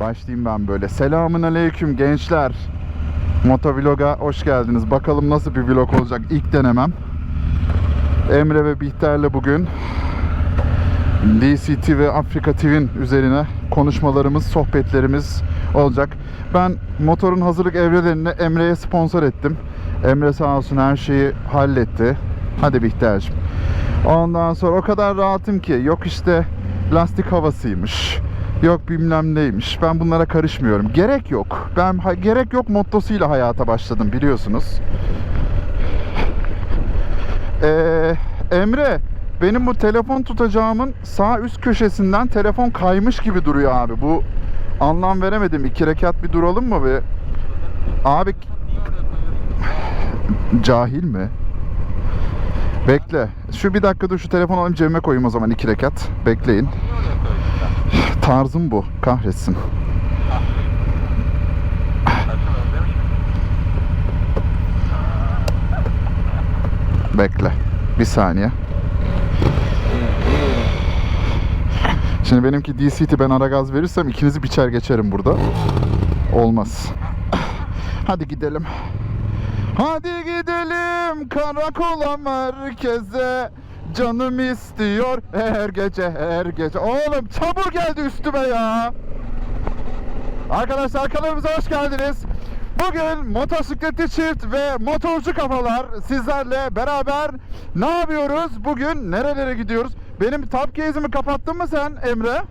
Başlayayım ben böyle. Selamun aleyküm gençler. Motovlog'a hoş geldiniz. Bakalım nasıl bir vlog olacak ilk denemem. Emre ve Bihter'le bugün DCT ve Afrika TV'nin üzerine konuşmalarımız, sohbetlerimiz olacak. Ben motorun hazırlık evrelerini Emre'ye sponsor ettim. Emre sağ olsun her şeyi halletti. Hadi Bihter'cim. Ondan sonra o kadar rahatım ki yok işte lastik havasıymış. Yok bilmem neymiş. Ben bunlara karışmıyorum. Gerek yok. Ben ha- gerek yok mottosuyla hayata başladım biliyorsunuz. Ee, Emre benim bu telefon tutacağımın sağ üst köşesinden telefon kaymış gibi duruyor abi. Bu anlam veremedim. İki rekat bir duralım mı bir? Abi cahil mi? Bekle. Şu bir dakika dur şu telefonu alayım cebime koyayım o zaman iki rekat. Bekleyin. Tarzım bu. Kahretsin. Bekle. Bir saniye. Şimdi benimki DCT ben ara gaz verirsem ikinizi biçer geçerim burada. Olmaz. Hadi gidelim. Hadi gidelim karakola merkeze. Canım istiyor her gece her gece. Oğlum çamur geldi üstüme ya. Arkadaşlar kanalımıza hoş geldiniz. Bugün motosikletli çift ve motorcu kafalar sizlerle beraber ne yapıyoruz? Bugün nerelere gidiyoruz? Benim top case'imi kapattın mı sen Emre?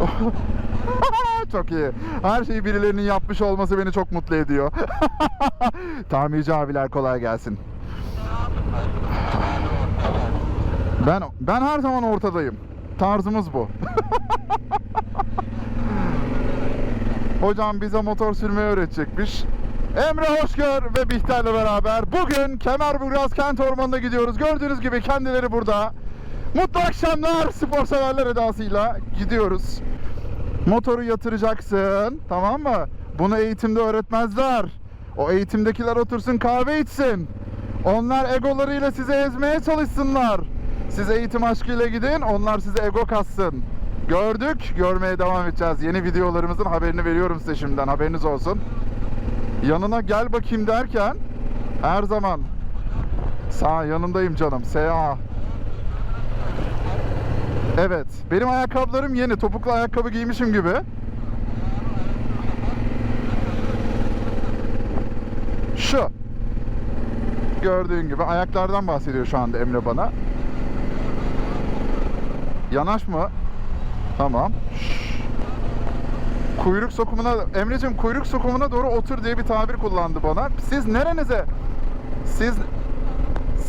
çok iyi. Her şeyi birilerinin yapmış olması beni çok mutlu ediyor. Tamirci abiler kolay gelsin. Ben ben her zaman ortadayım. Tarzımız bu. Hocam bize motor sürmeyi öğretecekmiş. Emre Hoşgör ve Bihter'le beraber bugün Kemerburgaz Kent Ormanı'na gidiyoruz. Gördüğünüz gibi kendileri burada. Mutlu akşamlar spor severler edasıyla gidiyoruz. Motoru yatıracaksın tamam mı? Bunu eğitimde öğretmezler. O eğitimdekiler otursun kahve içsin. Onlar egolarıyla sizi ezmeye çalışsınlar. Siz eğitim aşkıyla gidin, onlar size ego kassın. Gördük, görmeye devam edeceğiz. Yeni videolarımızın haberini veriyorum size şimdiden, haberiniz olsun. Yanına gel bakayım derken, her zaman sağ yanındayım canım, SA. Evet, benim ayakkabılarım yeni, topuklu ayakkabı giymişim gibi. Şu. Gördüğün gibi ayaklardan bahsediyor şu anda Emre bana. Yanaş mı? Tamam. Kuyruk sokumuna Emre'cim kuyruk sokumuna doğru otur diye bir tabir kullandı bana. Siz nerenize siz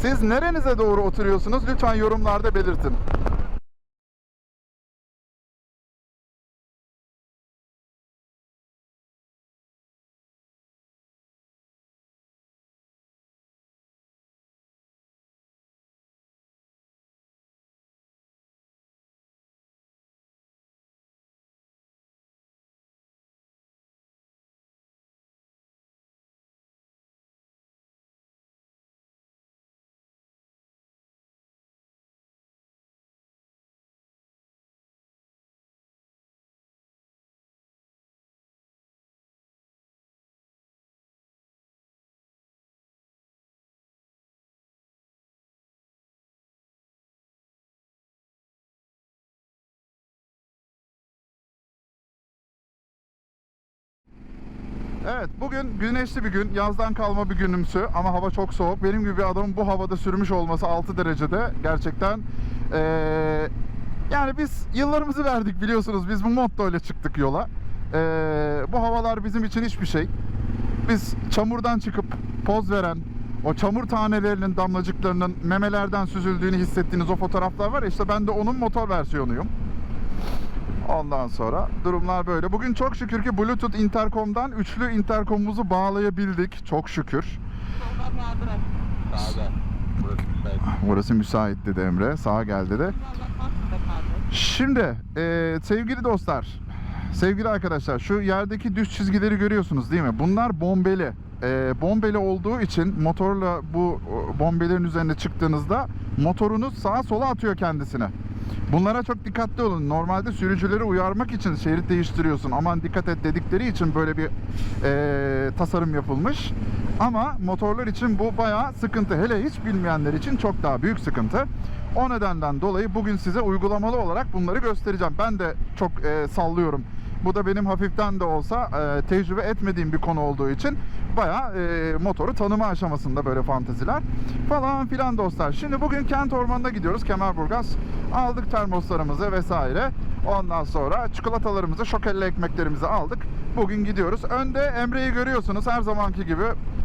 siz nerenize doğru oturuyorsunuz? Lütfen yorumlarda belirtin. Evet bugün güneşli bir gün, yazdan kalma bir günümsü ama hava çok soğuk. Benim gibi bir adamın bu havada sürmüş olması 6 derecede gerçekten eee, yani biz yıllarımızı verdik biliyorsunuz. Biz bu motto ile çıktık yola. Eee, bu havalar bizim için hiçbir şey. Biz çamurdan çıkıp poz veren, o çamur tanelerinin damlacıklarının memelerden süzüldüğünü hissettiğiniz o fotoğraflar var işte ben de onun motor versiyonuyum. Ondan sonra durumlar böyle. Bugün çok şükür ki Bluetooth interkom'dan üçlü interkomumuzu bağlayabildik. Çok şükür. Sağda. Burası müsait. Burası müsait dedi Emre. Sağa gel dedi. Şimdi e, sevgili dostlar, sevgili arkadaşlar şu yerdeki düz çizgileri görüyorsunuz değil mi? Bunlar bombeli. E, bombeli olduğu için motorla bu bombelerin üzerine çıktığınızda motorunuz sağa sola atıyor kendisine. Bunlara çok dikkatli olun. Normalde sürücüleri uyarmak için şerit değiştiriyorsun. Aman dikkat et dedikleri için böyle bir eee, tasarım yapılmış. Ama motorlar için bu bayağı sıkıntı. Hele hiç bilmeyenler için çok daha büyük sıkıntı. O nedenden dolayı bugün size uygulamalı olarak bunları göstereceğim. Ben de çok eee, sallıyorum. Bu da benim hafiften de olsa eee, tecrübe etmediğim bir konu olduğu için bayağı eee, motoru tanıma aşamasında böyle fanteziler falan filan dostlar. Şimdi bugün Kent Ormanı'na gidiyoruz Kemerburgaz. Aldık termoslarımızı vesaire. Ondan sonra çikolatalarımızı, şokelle ekmeklerimizi aldık. Bugün gidiyoruz. Önde Emre'yi görüyorsunuz her zamanki gibi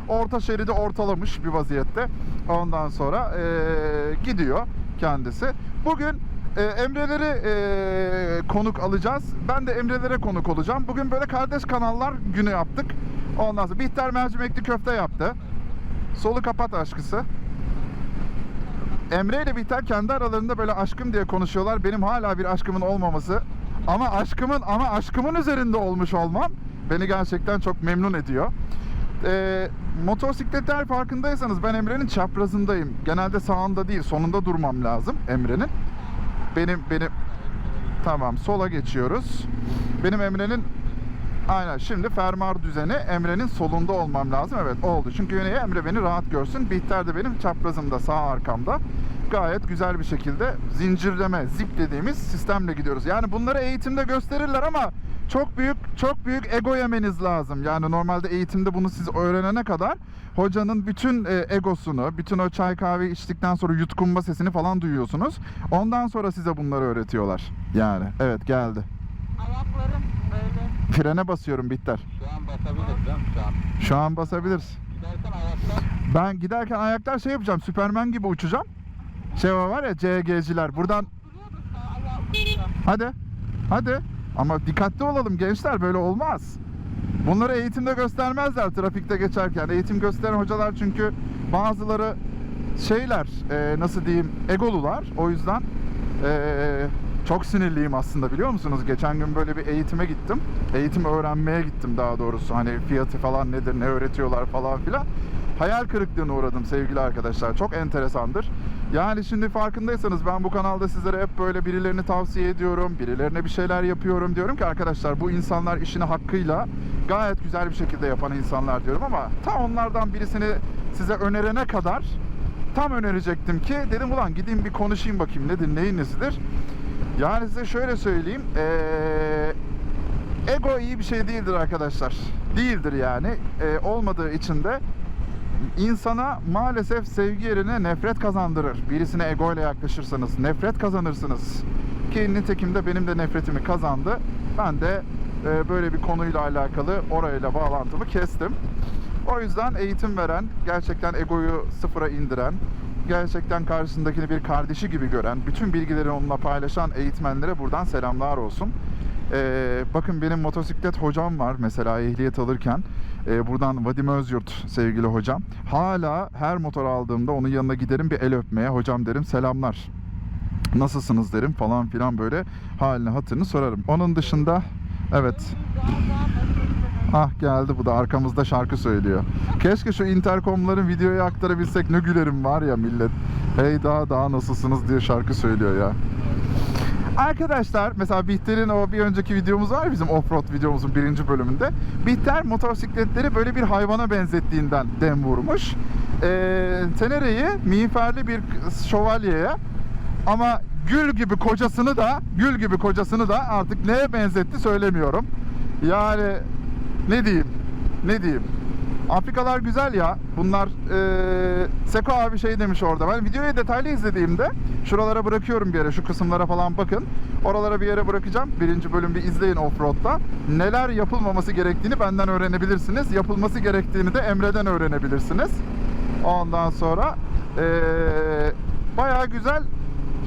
orta şeridi ortalamış bir vaziyette. Ondan sonra eee, gidiyor kendisi. Bugün e, Emre'leri e, konuk alacağız. Ben de Emre'lere konuk olacağım. Bugün böyle kardeş kanallar günü yaptık. Ondan sonra Bihter mercimekli köfte yaptı. Solu kapat aşkısı. Emre ile Bihter kendi aralarında böyle aşkım diye konuşuyorlar. Benim hala bir aşkımın olmaması ama aşkımın ama aşkımın üzerinde olmuş olmam beni gerçekten çok memnun ediyor. Ee, motosikletler farkındaysanız ben Emre'nin çaprazındayım. Genelde sağında değil, sonunda durmam lazım Emre'nin. Benim benim tamam sola geçiyoruz. Benim Emre'nin Aynen şimdi fermuar düzeni Emre'nin solunda olmam lazım. Evet oldu. Çünkü yine Emre beni rahat görsün. Bihter de benim çaprazımda sağ arkamda. Gayet güzel bir şekilde zincirleme, zip dediğimiz sistemle gidiyoruz. Yani bunları eğitimde gösterirler ama çok büyük çok büyük ego yemeniz lazım. Yani normalde eğitimde bunu siz öğrenene kadar hocanın bütün e, egosunu, bütün o çay kahve içtikten sonra yutkunma sesini falan duyuyorsunuz. Ondan sonra size bunları öğretiyorlar. Yani evet geldi. Ayaklarım böyle. Frene basıyorum Bihter. Şu an basabiliriz değil mi? Şu an. Şu an basabiliriz. Giderken ayakta Ben giderken ayaklar şey yapacağım. Süpermen gibi uçacağım. Şey var ya CG'ciler. Buradan ayağı uçuyor. hadi. Hadi. Ama dikkatli olalım gençler. Böyle olmaz. Bunları eğitimde göstermezler trafikte geçerken. Eğitim gösteren hocalar çünkü bazıları şeyler e, nasıl diyeyim egolular. O yüzden e, çok sinirliyim aslında biliyor musunuz? Geçen gün böyle bir eğitime gittim. Eğitim öğrenmeye gittim daha doğrusu. Hani fiyatı falan nedir, ne öğretiyorlar falan filan. Hayal kırıklığına uğradım sevgili arkadaşlar. Çok enteresandır. Yani şimdi farkındaysanız ben bu kanalda sizlere hep böyle birilerini tavsiye ediyorum. Birilerine bir şeyler yapıyorum. Diyorum ki arkadaşlar bu insanlar işini hakkıyla gayet güzel bir şekilde yapan insanlar diyorum ama tam onlardan birisini size önerene kadar tam önerecektim ki dedim ulan gideyim bir konuşayım bakayım nedir neyin nesidir. Yani size şöyle söyleyeyim. Ee, ego iyi bir şey değildir arkadaşlar. Değildir yani. Ee, olmadığı için de insana maalesef sevgi yerine nefret kazandırır. Birisine ego ile yaklaşırsanız nefret kazanırsınız. Ki nitekim de benim de nefretimi kazandı. Ben de e, böyle bir konuyla alakalı orayla bağlantımı kestim. O yüzden eğitim veren, gerçekten egoyu sıfıra indiren, gerçekten karşısındakini bir kardeşi gibi gören, bütün bilgileri onunla paylaşan eğitmenlere buradan selamlar olsun. Ee, bakın benim motosiklet hocam var mesela ehliyet alırken. Ee, buradan Vadim Özyurt sevgili hocam. Hala her motor aldığımda onun yanına giderim bir el öpmeye. Hocam derim selamlar. Nasılsınız derim falan filan böyle halini hatırını sorarım. Onun dışında evet. Ah geldi bu da arkamızda şarkı söylüyor. Keşke şu interkomların videoya aktarabilsek ne gülerim var ya millet. Hey daha daha nasılsınız diye şarkı söylüyor ya. Arkadaşlar mesela Bihter'in o bir önceki videomuz var bizim offroad videomuzun birinci bölümünde. Bihter motosikletleri böyle bir hayvana benzettiğinden dem vurmuş. Ee, Tenere'yi miğferli bir şövalyeye ama gül gibi kocasını da gül gibi kocasını da artık neye benzetti söylemiyorum. Yani ne diyeyim? Ne diyeyim? Afrikalar güzel ya. Bunlar eee Seko abi şey demiş orada. Ben videoyu detaylı izlediğimde şuralara bırakıyorum bir yere. Şu kısımlara falan bakın. Oralara bir yere bırakacağım. Birinci bölüm bir izleyin offroad'da. Neler yapılmaması gerektiğini benden öğrenebilirsiniz. Yapılması gerektiğini de Emre'den öğrenebilirsiniz. Ondan sonra eee bayağı güzel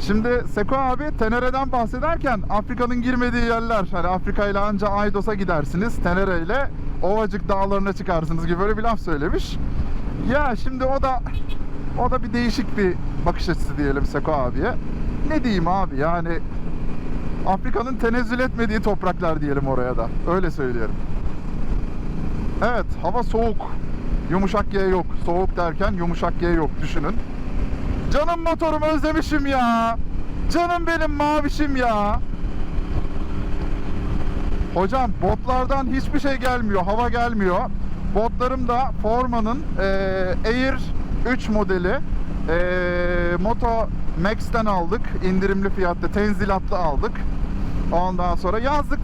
Şimdi Seko abi Tenere'den bahsederken Afrika'nın girmediği yerler hani Afrika ile anca Aydos'a gidersiniz Tenere ile Ovacık dağlarına çıkarsınız gibi böyle bir laf söylemiş. Ya şimdi o da o da bir değişik bir bakış açısı diyelim Seko abiye. Ne diyeyim abi yani Afrika'nın tenezzül etmediği topraklar diyelim oraya da. Öyle söyleyelim. Evet hava soğuk. Yumuşak G yok. Soğuk derken yumuşak G yok düşünün. Canım motorum özlemişim ya. Canım benim mavişim ya. Hocam botlardan hiçbir şey gelmiyor. Hava gelmiyor. Botlarım da Forma'nın eee, Air 3 modeli. Eee Moto Max'ten aldık. indirimli fiyatta tenzilatlı aldık. Ondan sonra yazlık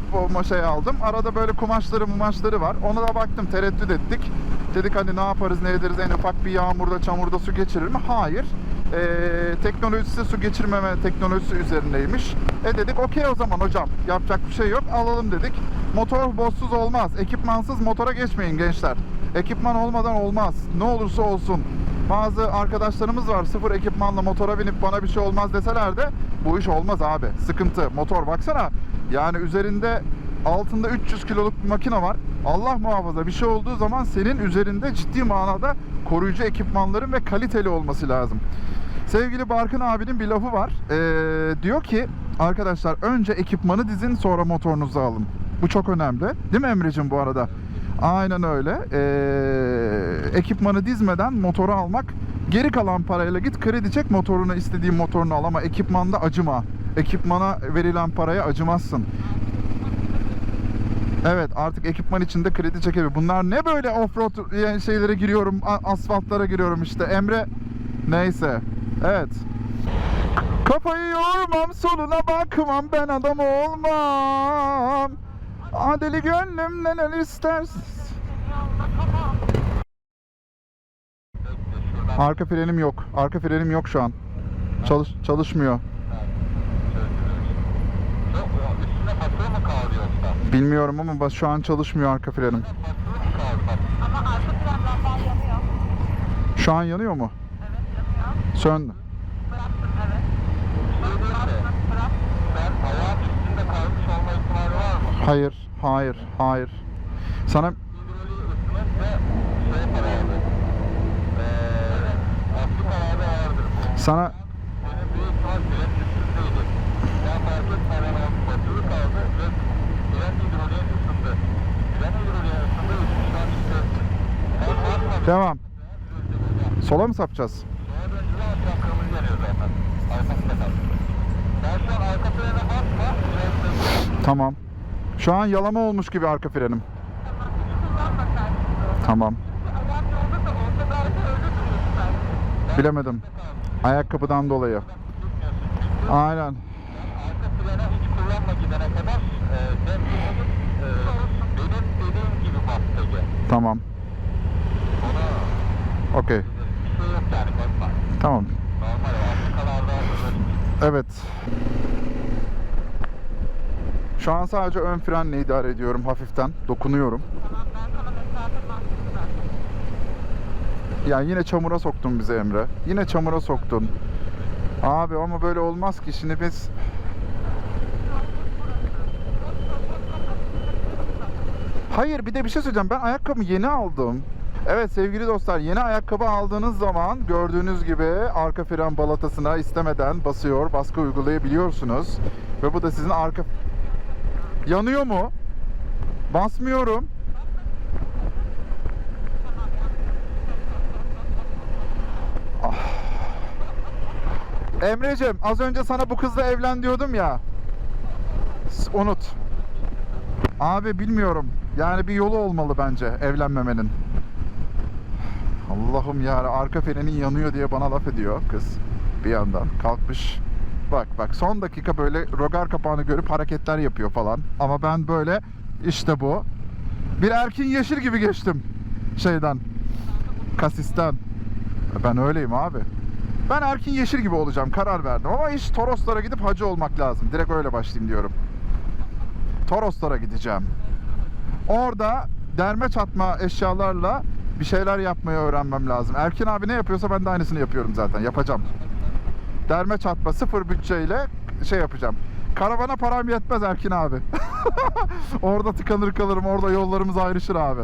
şey aldım. Arada böyle kumaşları mumaşları var. Ona da baktım tereddüt ettik. Dedik hani ne yaparız ne ederiz en ufak bir yağmurda çamurda su geçirir mi? Hayır. Ee, teknolojisi su geçirmeme teknolojisi üzerindeymiş. E dedik okey o zaman hocam yapacak bir şey yok alalım dedik. Motor bozsuz olmaz. Ekipmansız motora geçmeyin gençler. Ekipman olmadan olmaz. Ne olursa olsun. Bazı arkadaşlarımız var sıfır ekipmanla motora binip bana bir şey olmaz deseler de bu iş olmaz abi. Sıkıntı. Motor baksana. Yani üzerinde altında 300 kiloluk bir makine var. Allah muhafaza bir şey olduğu zaman senin üzerinde ciddi manada koruyucu ekipmanların ve kaliteli olması lazım. Sevgili Barkın abinin bir lafı var. Ee, diyor ki arkadaşlar önce ekipmanı dizin sonra motorunuzu alın. Bu çok önemli. Değil mi Emre'cim bu arada? Aynen öyle. Ee, ekipmanı dizmeden motoru almak geri kalan parayla git kredi çek motorunu istediğin motorunu al ama ekipmanda acıma. Ekipmana verilen paraya acımazsın. Evet artık ekipman içinde kredi çekebilir. Bunlar ne böyle offroad şeylere giriyorum, asfaltlara giriyorum işte. Emre neyse. Evet. Kafayı yormam, soluna bakmam, ben adam olmam. Adeli gönlüm neler istersin. Arka frenim yok. Arka frenim yok şu an. Çalış çalışmıyor. Bilmiyorum ama şu an çalışmıyor arka frenim. Şu an yanıyor mu? Söndü. Hayır, hayır, hayır. Sana sana devam. Sola mı sapacağız? Tamam. Şu an yalama olmuş gibi arka frenim. Tamam. Bilemedim. Ayakkabıdan dolayı. Aynen. Tamam. Okey. bir şey yok yani korkma. Tamam. Evet. Şu an sadece ön frenle idare ediyorum hafiften. Dokunuyorum. Tamam ben sana mesafe bastım zaten. Ya yine çamura soktun bizi Emre. Yine çamura soktun. Abi ama böyle olmaz ki şimdi biz... Hayır bir de bir şey söyleyeceğim. Ben ayakkabımı yeni aldım. Evet sevgili dostlar yeni ayakkabı aldığınız zaman gördüğünüz gibi arka fren balatasına istemeden basıyor, baskı uygulayabiliyorsunuz. Ve bu da sizin arka... Yanıyor mu? Basmıyorum. Emre'cim az önce sana bu kızla evlen diyordum ya. Unut. Abi bilmiyorum. Yani bir yolu olmalı bence evlenmemenin. Allah'ım ya arka frenin yanıyor diye bana laf ediyor kız. Bir yandan kalkmış. Bak bak son dakika böyle rogar kapağını görüp hareketler yapıyor falan. Ama ben böyle işte bu. Bir Erkin Yeşil gibi geçtim şeyden. Kasisten. Ben öyleyim abi. Ben Erkin Yeşil gibi olacağım. Karar verdim. Ama iş Toroslara gidip hacı olmak lazım. Direkt öyle başlayayım diyorum. Toroslara gideceğim. Orada derme çatma eşyalarla bir şeyler yapmayı öğrenmem lazım. Erkin abi ne yapıyorsa ben de aynısını yapıyorum zaten. Yapacağım. Derme çatma sıfır bütçeyle şey yapacağım. Karavana param yetmez Erkin abi. orada tıkanır kalırım. Orada yollarımız ayrışır abi.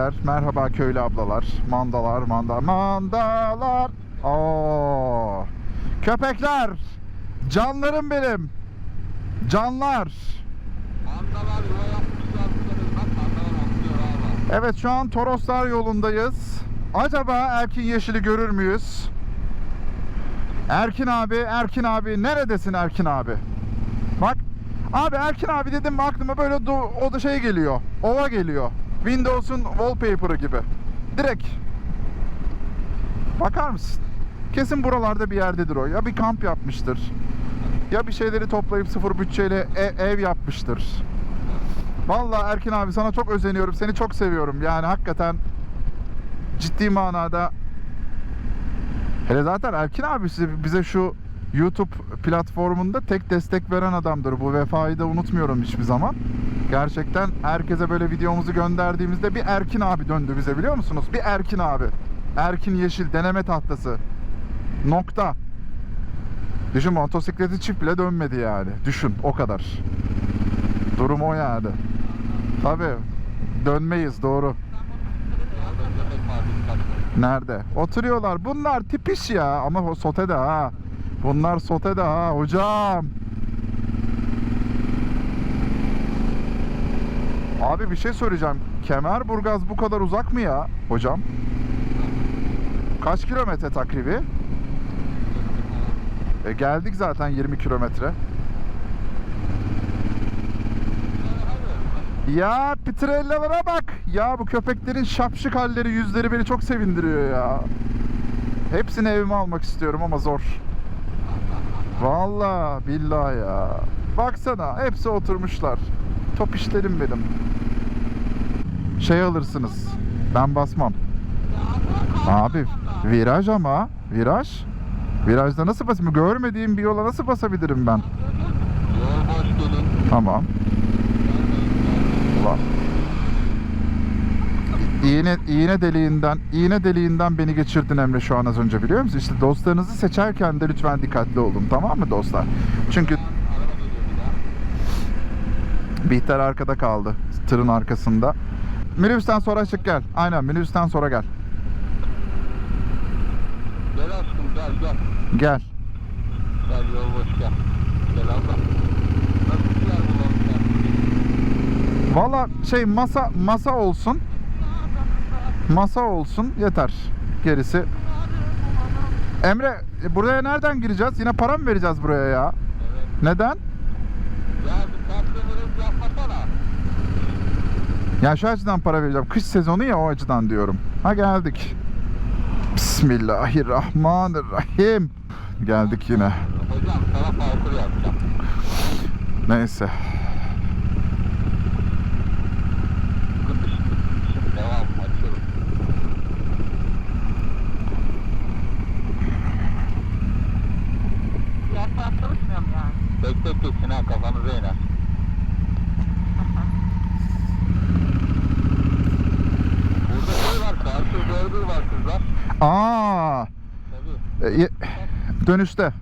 Merhaba abiler, merhaba köylü ablalar. Mandalar, manda, mandalar. Oo. Köpekler. Canlarım benim. Canlar. Mandalar. Evet şu an Toroslar yolundayız. Acaba Erkin Yeşil'i görür müyüz? Erkin abi, Erkin abi neredesin Erkin abi? Bak abi Erkin abi dedim aklıma böyle o da şey geliyor. Ova geliyor. Windows'un wallpaper'ı gibi. Direkt. Bakar mısın? Kesin buralarda bir yerdedir o. Ya bir kamp yapmıştır. Ya bir şeyleri toplayıp sıfır bütçeyle e- ev yapmıştır. Vallahi Erkin abi sana çok özeniyorum. Seni çok seviyorum. Yani hakikaten ciddi manada Hele zaten Erkin abi bize şu YouTube platformunda tek destek veren adamdır. Bu vefayı da unutmuyorum hiçbir zaman. Gerçekten herkese böyle videomuzu gönderdiğimizde bir Erkin abi döndü bize biliyor musunuz? Bir Erkin abi. Erkin Yeşil deneme tahtası. Nokta. Düşün motosikleti çift bile dönmedi yani. Düşün o kadar. Durum o yani. Tabii. Dönmeyiz doğru. Nerede? Oturuyorlar. Bunlar tipiş ya ama o sotede ha. Bunlar sotede ha hocam. Abi bir şey söyleyeceğim. Kemerburgaz bu kadar uzak mı ya hocam? Kaç kilometre takribi? E geldik zaten 20 kilometre. Ya Pitrellalara bak. Ya bu köpeklerin şapşık halleri, yüzleri beni çok sevindiriyor ya. Hepsini evime almak istiyorum ama zor. Vallahi billahi ya. Baksana hepsi oturmuşlar. Top işlerim benim. Şey alırsınız. Ben basmam. Abi viraj ama viraj. Virajda nasıl basayım? Görmediğim bir yola nasıl basabilirim ben? Tamam. Ulan. İğne, iğne deliğinden, iğne deliğinden beni geçirdin Emre şu an az önce biliyor musun? İşte dostlarınızı seçerken de lütfen dikkatli olun tamam mı dostlar? Çünkü Araba geliyor bir daha. Bihter arkada kaldı. Tırın arkasında. Minibüsten sonra çık gel. Aynen minibüsten sonra gel. Gel aşkım gel gel. Gel. Gel yol boş gel. Gel abla. Nasıl yer bulalım ya? Valla şey masa masa olsun. Masa olsun yeter. Gerisi. Emre buraya nereden gireceğiz? Yine para mı vereceğiz buraya ya? Evet. Neden? Ya bir tertemiz yapmasana. Ya şu açıdan para vereceğim. Kış sezonu ya o açıdan diyorum. Ha geldik. Bismillahirrahmanirrahim. Geldik yine. Hocam sana parkur yapacağım. Neyse. Tek tek geçsin ha kafanıza iner. Burada şey var, burger var kızlar. Aa, Tabii. e, dönüşte.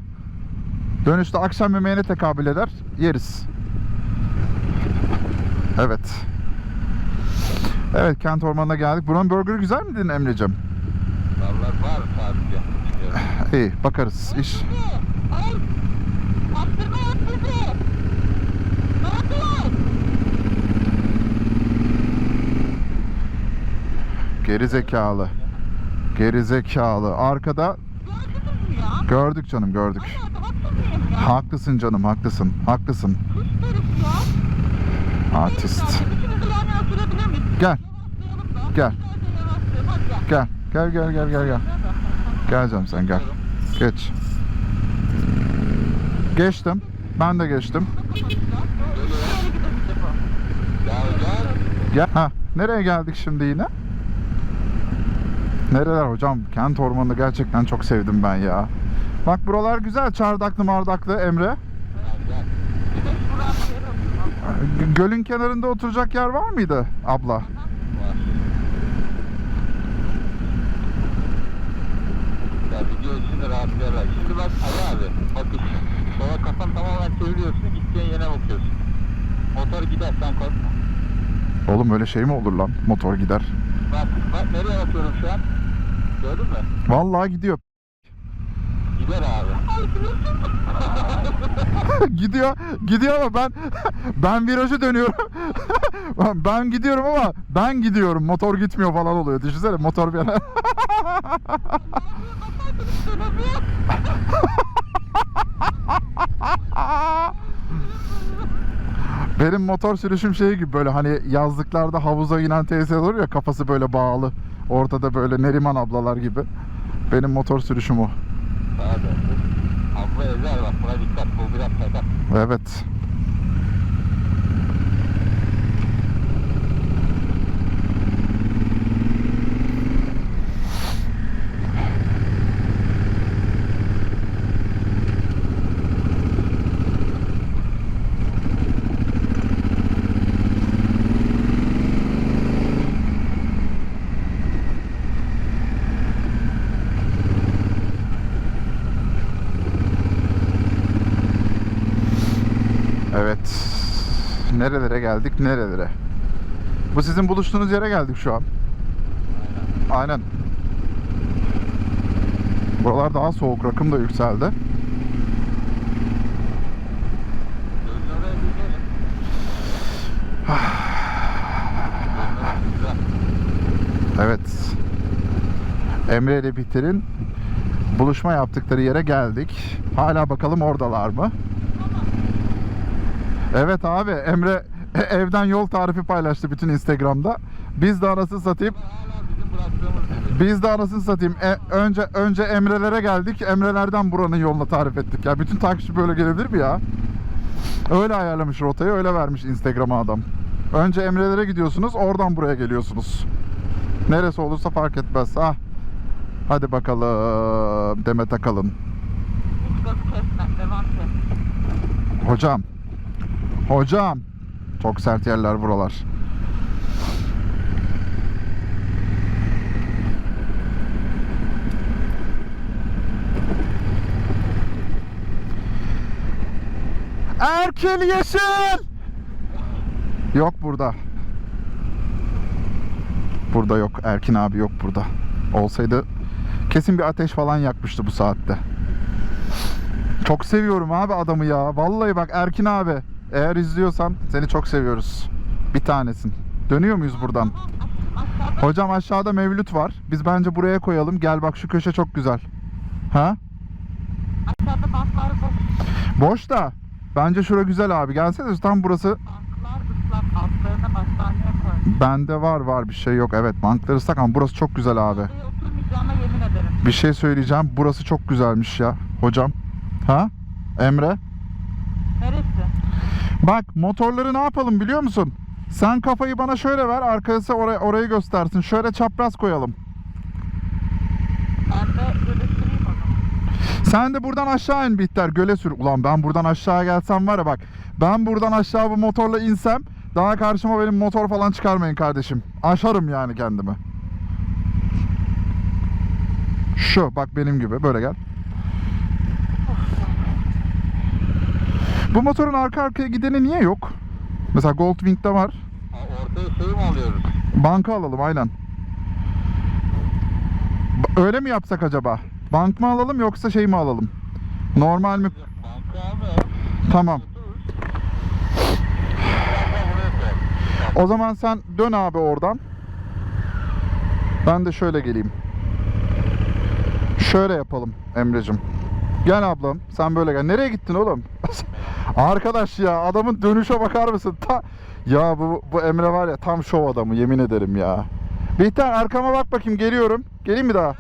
Dönüşte akşam yemeğine tekabül eder. Yeriz. Evet. Evet kent ormanına geldik. Buranın burgeri güzel mi dedin Emre'cim? Vallahi var sadece. İyi bakarız. İş. Ay! Attırmayın sizi! Ne yapıyorsun? Geri zekalı. Geri zekalı. Arkada gördük canım gördük. Haklısın canım haklısın. Haklısın. Artist. Gel. Gel. Gel. Gel. Gel gel gel gel gel. Canım sen gel. Geç. Geçtim. Ben de geçtim. Gel. Ha, nereye geldik şimdi yine? Nereler hocam? Kent ormanını gerçekten çok sevdim ben ya. Bak buralar güzel. Çardaklı mardaklı Emre. Gölün kenarında oturacak yer var mıydı abla? Var. Ya video içinde rahat bir. Şimdi bak Ali abi. Bak işte. Sola kafan tamamen çeviriyorsun. Gideceğin yere bakıyorsun. Motor gider sen korkma. Oğlum öyle şey mi olur lan? Motor gider. Bak, bak nereye atıyorum şu an? Gördün mü? Vallahi gidiyor. Gider abi. gidiyor. Gidiyor ama ben ben virajı dönüyorum. ben gidiyorum ama ben gidiyorum. Motor gitmiyor falan oluyor. Düşünsene motor bir. Benim motor sürüşüm şey gibi böyle hani yazlıklarda havuza inen teyze olur ya kafası böyle bağlı. Ortada böyle Neriman ablalar gibi. Benim motor sürüşüm o. Abi. Abla evler bak buna dikkat bu biraz sakat. Evet. Evet. Nerelere geldik nerelere? Bu sizin buluştuğunuz yere geldik şu an. Aynen. Buralar daha soğuk, rakım da yükseldi. Evet. Emre ile Bihter'in buluşma yaptıkları yere geldik. Hala bakalım oradalar mı? Evet abi Emre evden yol tarifi paylaştı bütün Instagram'da. Biz de anasını satayım. Biz de anasını satayım. E- önce önce Emre'lere geldik. Emre'lerden buranın yolunu tarif ettik. Ya bütün takipçi böyle gelebilir mi ya? Öyle ayarlamış rotayı, öyle vermiş Instagram'a adam. Önce Emre'lere gidiyorsunuz, oradan buraya geliyorsunuz. Neresi olursa fark etmez. Ah. Hadi bakalım. Demet Akalın. Hocam. Hocam. Çok sert yerler buralar. Erkil Yeşil! Yok burada. Burada yok. Erkin abi yok burada. Olsaydı kesin bir ateş falan yakmıştı bu saatte. Çok seviyorum abi adamı ya. Vallahi bak Erkin abi. Eğer izliyorsan seni çok seviyoruz. Bir tanesin. Dönüyor muyuz buradan? Hocam aşağıda mevlüt var. Biz bence buraya koyalım. Gel bak şu köşe çok güzel. Ha? Aşağıda banklar boş. Boş da. Bence şura güzel abi. Gelsene tam burası. Banklar ıslak. Altlarına battaniye koy. Bende var var bir şey yok. Evet banklar ıslak ama burası çok güzel abi. Bir şey söyleyeceğim. Burası çok güzelmiş ya. Hocam. Ha? Emre? Bak motorları ne yapalım biliyor musun? Sen kafayı bana şöyle ver, arkası oraya, orayı göstersin. Şöyle çapraz koyalım. Ben de görüştüreyim o zaman. Sen de buradan aşağı in Bihter, göle sür. Ulan ben buradan aşağı gelsem var ya bak. Ben buradan aşağı bu motorla insem daha karşıma benim motor falan çıkarmayın kardeşim. Aşarım yani kendimi. Şu bak benim gibi böyle gel. Bu motorun arka arkaya gideni niye yok? Mesela Goldwing'de var. Ha, Ortaya şey mi alıyoruz? Banka alalım aynen. Öyle mi yapsak acaba? Bank mı alalım yoksa şey mi alalım? Normal mi? Banka almayalım. Tamam. O zaman sen dön abi oradan. Ben de şöyle geleyim. Şöyle yapalım Emre'cim. Gel ablam sen böyle gel. Nereye gittin oğlum? Arkadaş ya adamın dönüşe bakar mısın? Ta ya bu, bu Emre var ya tam şov adamı yemin ederim ya. Bihter arkama bak bakayım geliyorum. Geleyim mi daha?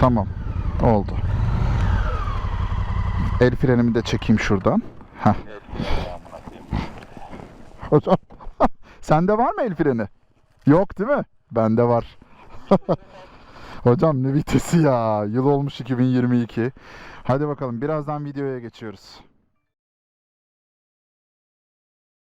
Tamam. Oldu. El frenimi de çekeyim şuradan. Heh. Hocam sende var mı el freni? Yok değil mi? Bende var. Hocam ne vitesi ya. Yıl olmuş 2022. Hadi bakalım birazdan videoya geçiyoruz.